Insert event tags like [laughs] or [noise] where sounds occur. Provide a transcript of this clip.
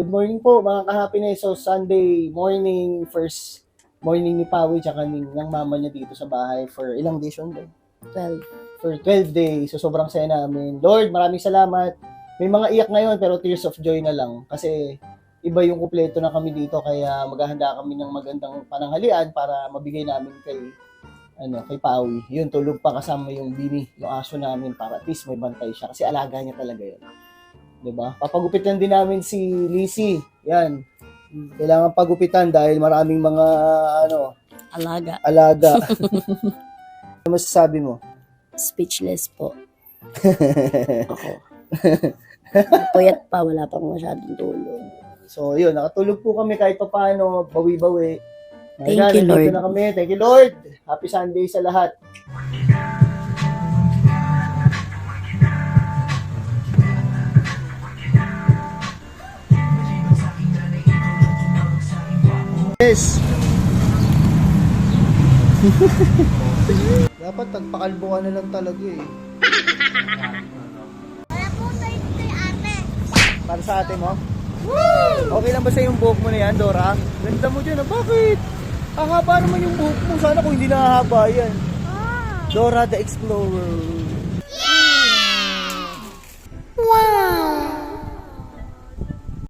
Good morning po mga ka-happiness. So Sunday morning, first morning ni Pawi tsaka ni ng mama niya dito sa bahay for ilang days yun ba? 12. For 12 days. So sobrang saya namin. Lord, maraming salamat. May mga iyak ngayon pero tears of joy na lang kasi iba yung kumpleto na kami dito kaya maghahanda kami ng magandang pananghalian para mabigay namin kay ano, kay Pawi. Yun, tulog pa kasama yung bini, yung aso namin para at least may bantay siya kasi alaga niya talaga yun. 'Di ba? Papagupitan din namin si Lizzie. Yan. Kailangan pagupitan dahil maraming mga ano, Alaga. alaga. [laughs] ano masasabi mo? Speechless po. [laughs] Ako. Puyat pa, wala pang masyadong tulog. So, yun, nakatulog po kami kahit pa paano, bawi-bawi. Thank Ayan, you, Lord. na kami. Thank you, Lord. Happy Sunday sa lahat. Yes. [laughs] Dapat tagpakalbo ka na lang talaga eh. Wala po tayo kay ate. Para sa ate mo? Okay lang ba sa yung buhok mo na yan, Dora? Ganda mo dyan, ah. Bakit? Ang haba naman yung buhok mo. Sana kung hindi nakahaba yan. Ah. Dora the Explorer.